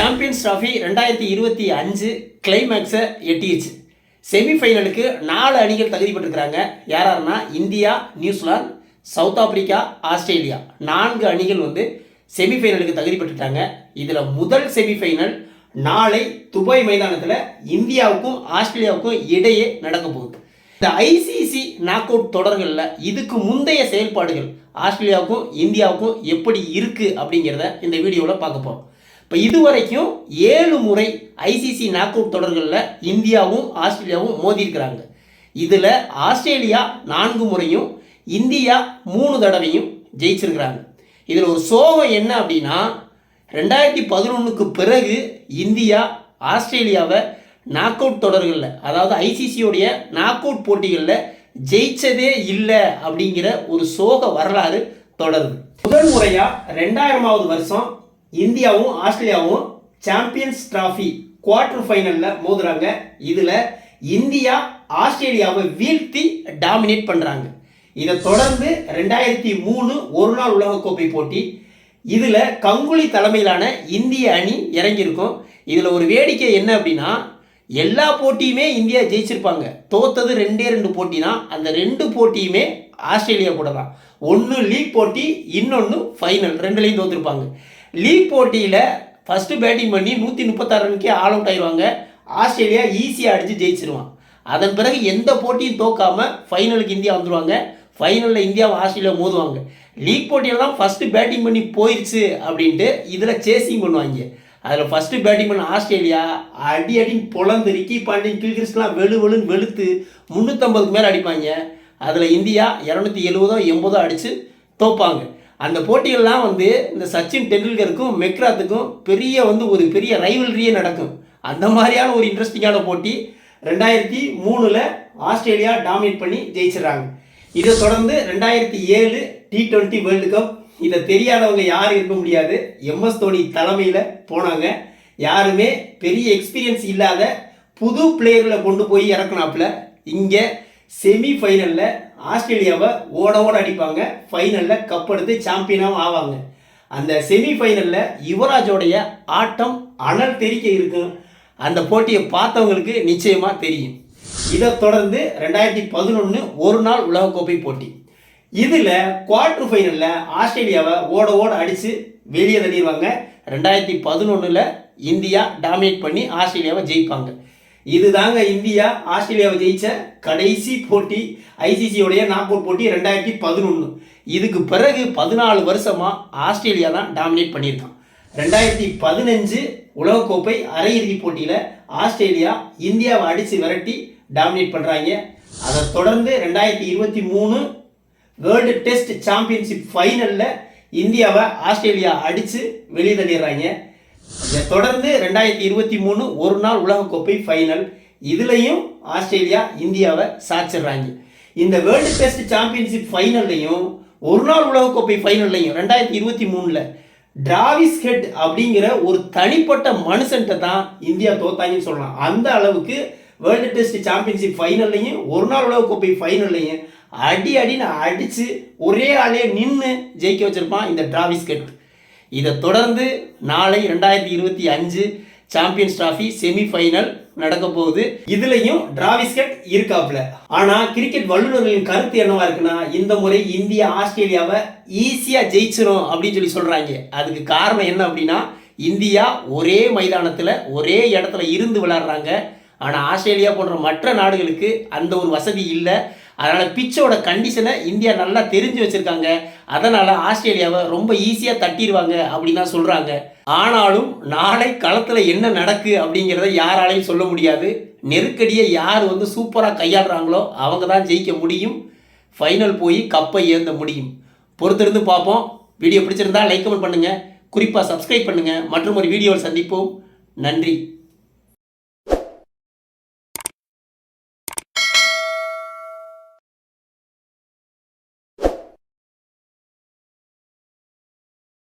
Champions trophy ரெண்டாயிரத்தி இருபத்தி அஞ்சு கிளைமேக்ஸை எட்டிடுச்சு செமிஃபைனலுக்கு நாலு அணிகள் தகுதி பெற்றிருக்கிறாங்க. யாராருன்னா India New Zealand South Africa Australia. நான்கு அணிகள் வந்து செமிஃபைனலுக்கு தகுதி பெற்றுட்டாங்க. இதில் முதல் செமிஃபைனல் நாளை துபாய் மைதானத்தில் இந்தியாவுக்கும் ஆஸ்திரேலியாவுக்கும் இடையே நடக்க போகுது. இந்த ஐசிசி நாக் அவுட் தொடர்களில் இதுக்கு முந்தைய செயல்பாடுகள் ஆஸ்திரேலியாவுக்கும் இந்தியாவுக்கும் எப்படி இருக்குது அப்படிங்கிறத இந்த வீடியோவில் பார்க்க போகிறோம் இப்போ இதுவரைக்கும் ஏழு முறை ஐசிசி நாக் அவுட் தொடர்களில் இந்தியாவும் ஆஸ்திரேலியாவும் மோதியிருக்கிறாங்க. இதில் ஆஸ்திரேலியா நான்கு முறையும் இந்தியா மூணு தடவையும் ஜெயிச்சிருக்கிறாங்க. இதில் ஒரு சோகம் என்ன அப்படின்னா ரெண்டாயிரத்தி பதினொன்றுக்கு பிறகு இந்தியா ஆஸ்திரேலியாவை நாக் அவுட் தொடர்களில் அதாவது ஐசிசியோடைய நாக் அவுட் போட்டிகளில் ஜெயிச்சதே இல்லை அப்படிங்கிற ஒரு சோக வரலாறு தொடருது. முதல் முறையாக ரெண்டாயிரமாவது வருஷம் இந்தியாவும் ஆஸ்திரேலியாவும் சாம்பியன்ஸ் டிராஃபி குவார்டர் ஃபைனலில் மோதுறாங்க. இதில் இந்தியா ஆஸ்திரேலியாவை வீழ்த்தி டாமினேட் பண்ணுறாங்க இதை தொடர்ந்து ரெண்டாயிரத்தி மூணு ஒரு நாள் உலகக்கோப்பை போட்டி. இதில் கங்குலி தலைமையிலான இந்திய அணி இறங்கியிருக்கும். இதில் ஒரு வேடிக்கை என்ன அப்படின்னா எல்லா போட்டியுமே இந்தியா ஜெயிச்சிருப்பாங்க. தோத்தது ரெண்டே ரெண்டு போட்டி தான் அந்த ரெண்டு போட்டியுமே ஆஸ்திரேலியா கூட தான் ஒன்று லீக் போட்டி இன்னொன்று ஃபைனல். ரெண்டுலேயும் தோத்துருப்பாங்க. லீக் போட்டியில் ஃபஸ்ட்டு பேட்டிங் பண்ணி நூற்றி முப்பத்தாறு ரனுக்கே ஆல் அவுட் ஆயிடுவாங்க ஆஸ்திரேலியா ஈஸியாக அடித்து ஜெயிச்சிருவான். அதன் பிறகு எந்த போட்டியும் தோக்காமல் ஃபைனலுக்கு இந்தியா வந்துடுவாங்க ஃபைனலில் இந்தியாவை ஆஸ்திரேலியா மோதுவாங்க. லீக் போட்டியெல்லாம் ஃபஸ்ட்டு பேட்டிங் பண்ணி போயிடுச்சு அப்படின்ட்டு இதில் சேசிங் பண்ணுவாங்க. அதில் ஃபஸ்ட்டு பேட்டிங் பண்ண ஆஸ்திரேலியா அடி அடின்னு பொழந்து ரிக்கி பாண்டியன் கில்கிரிஸ்லாம் வெளு வெளுன்னு வெளுத்து முந்நூற்றம்பதுக்கு மேலே அடிப்பாங்க. அதில் இந்தியா இரநூத்தி எழுபதோ எண்பதோ அடித்து தோப்பாங்க. அந்த போட்டிகள்லாம் வந்து இந்த சச்சின் டெண்டுல்கருக்கும் மெக்ராத்துக்கும் பெரிய வந்து ஒரு பெரிய ரைவல்ரியே நடக்கும். அந்த மாதிரியான ஒரு இன்ட்ரெஸ்டிங்கான போட்டி ரெண்டாயிரத்தி மூணில் ஆஸ்திரேலியா டாமினேட் பண்ணி ஜெயிச்சிடுறாங்க. இதை தொடர்ந்து ரெண்டாயிரத்தி ஏழு டி டுவெண்ட்டி வேர்ல்டு கப் இதை தெரியாதவங்க யாரும் இருக்க முடியாது. எம்எஸ் தோனி தலைமையில் போனாங்க. யாருமே பெரிய எக்ஸ்பீரியன்ஸ் இல்லாத புது பிளேயர்களை கொண்டு போய் இறக்கணாப்புல இங்கே செமி ஃபைனலில் ஆஸ்திரேலியாவை ஓட ஓட அடிப்பாங்க. ஃபைனலில் கப் எடுத்து சாம்பியனாகவும் ஆவாங்க. அந்த செமி ஃபைனலில் யுவராஜோடைய ஆட்டம் அனல் தெரிக்க இருக்கும். அந்த போட்டியை பார்த்தவங்களுக்கு நிச்சயமாக தெரியும். இதை தொடர்ந்து ரெண்டாயிரத்தி பதினொன்று ஒரு நாள் உலகக்கோப்பை போட்டி. இதில் குவார்டர் ஃபைனலில் ஆஸ்திரேலியாவை ஓட ஓட அடித்து வெளியே தள்ளிடுவாங்க. ரெண்டாயிரத்தி பதினொன்றில் இந்தியா டாமினேட் பண்ணி ஆஸ்திரேலியாவை ஜெயிப்பாங்க. இதுதாங்க இந்தியா ஆஸ்திரேலியாவை ஜெயிச்ச கடைசி போட்டி ஐசிசியோடைய நாக் அவுட் போட்டி ரெண்டாயிரத்தி பதினொன்று இதுக்கு பிறகு பதினாலு வருஷமாக ஆஸ்திரேலியா தான் டாமினேட் பண்ணியிருக்கான். ரெண்டாயிரத்தி பதினஞ்சு உலகக்கோப்பை அரையிறுதி போட்டியில் ஆஸ்திரேலியா இந்தியாவை அடித்து விரட்டி டாமினேட் பண்ணுறாங்க அதை தொடர்ந்து ரெண்டாயிரத்தி இருபத்தி மூணு வேர்ல்டு டெஸ்ட் சாம்பியன்ஷிப் ஃபைனலில் இந்தியாவை ஆஸ்திரேலியா அடித்து வெளியே தள்ளிடுறாங்க. தொடர்ந்து ரெண்டாயிரத்தி இருபத்தி மூணு ஒரு நாள் உலகக்கோப்பை ஃபைனல் இதுலேயும் ஆஸ்திரேலியா இந்தியாவை சாச்சிடுறாங்க. இந்த வேர்ல்டு டெஸ்ட் சாம்பியன்ஷிப் ஃபைனல்லையும் ஒரு நாள் உலகக்கோப்பை ஃபைனல்லையும் ரெண்டாயிரத்தி இருபத்தி மூணில் டிராவிஸ் ஹெட் அப்படிங்கிற ஒரு தனிப்பட்ட மனுஷன்ட்ட தான் இந்தியா தோத்தாங்கன்னு சொல்லலாம். அந்த அளவுக்கு வேர்ல்டு டெஸ்ட் சாம்பியன்ஷிப் ஃபைனல்லையும் ஒரு நாள் உலகக்கோப்பை ஃபைனல்லையும் அடி அடின்னு அடித்து ஒரே ஆளே நின்று ஜெயிக்க வச்சிருப்பான் இந்த டிராவிஸ் ஹெட் இதை தொடர்ந்து நாளை ரெண்டாயிரத்தி இருபத்தி அஞ்சு சாம்பியன்ஸ் டிராஃபி செமிஃபைனல் நடக்க போகுது. இதுலயும் டிராவிஸ்கட் இருக்காப்ல ஆனா கிரிக்கெட் வல்லுநர்களின் கருத்து என்னவா இருக்குன்னா இந்த முறை இந்தியா ஆஸ்திரேலியாவை ஈஸியா ஜெயிச்சிரும் அப்படின்னு சொல்லி சொல்றாங்க. அதுக்கு காரணம் என்ன அப்படின்னா இந்தியா ஒரே மைதானத்துல ஒரே இடத்துல இருந்து விளாடுறாங்க ஆனால் ஆஸ்திரேலியா போன்ற மற்ற நாடுகளுக்கு அந்த ஒரு வசதி இல்லை. அதனால் பிச்சோட கண்டிஷனை இந்தியா நல்லா தெரிஞ்சு வச்சுருக்காங்க. அதனால் ஆஸ்திரேலியாவை ரொம்ப ஈஸியாக தட்டிடுவாங்க அப்படின்னு தான் சொல்கிறாங்க ஆனாலும் நாளை களத்தில் என்ன நடக்கு அப்படிங்கிறத யாராலையும் சொல்ல முடியாது. நெருக்கடியை யார் வந்து சூப்பராக கையாளுறாங்களோ அவங்க தான் ஜெயிக்க முடியும். ஃபைனல் போய் கப்பை ஏந்த முடியும். பொறுத்திருந்து பார்ப்போம். வீடியோ பிடிச்சிருந்தா லைக் கமெண்ட் பண்ணுங்கள் குறிப்பாக சப்ஸ்கிரைப் பண்ணுங்கள் மற்றும் ஒரு வீடியோவில் சந்திப்போம். நன்றி.